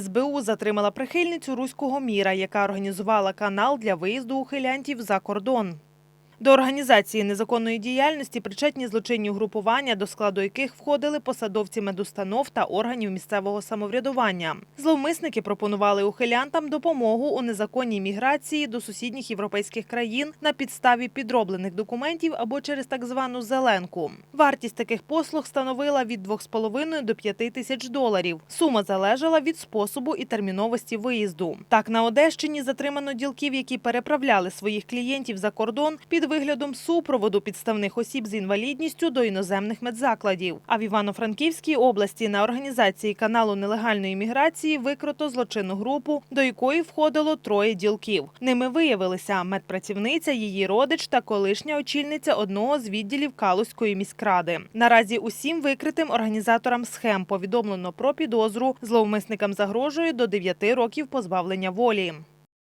СБУ затримала прихильницю руського міра, яка організувала канал для виїзду ухилянтів за кордон. До організації незаконної діяльності причетні злочинні угрупування, до складу яких входили посадовці медустанов та органів місцевого самоврядування. Зловмисники пропонували ухилянтам допомогу у незаконній міграції до сусідніх європейських країн на підставі підроблених документів або через так звану зеленку. Вартість таких послуг становила від 2,5 до 5 тисяч доларів. Сума залежала від способу і терміновості виїзду. Так, на Одещині затримано ділків, які переправляли своїх клієнтів за кордон під виглядом супроводу підставних осіб з інвалідністю до іноземних медзакладів. А в Івано-Франківській області на організації каналу нелегальної міграції викрито злочинну групу, до якої входило троє ділків. Ними виявилися медпрацівниця, її родич та колишня очільниця одного з відділів Калузької міськради. Наразі усім викритим організаторам схем повідомлено про підозру. Зловмисникам загрожує до 9 років позбавлення волі.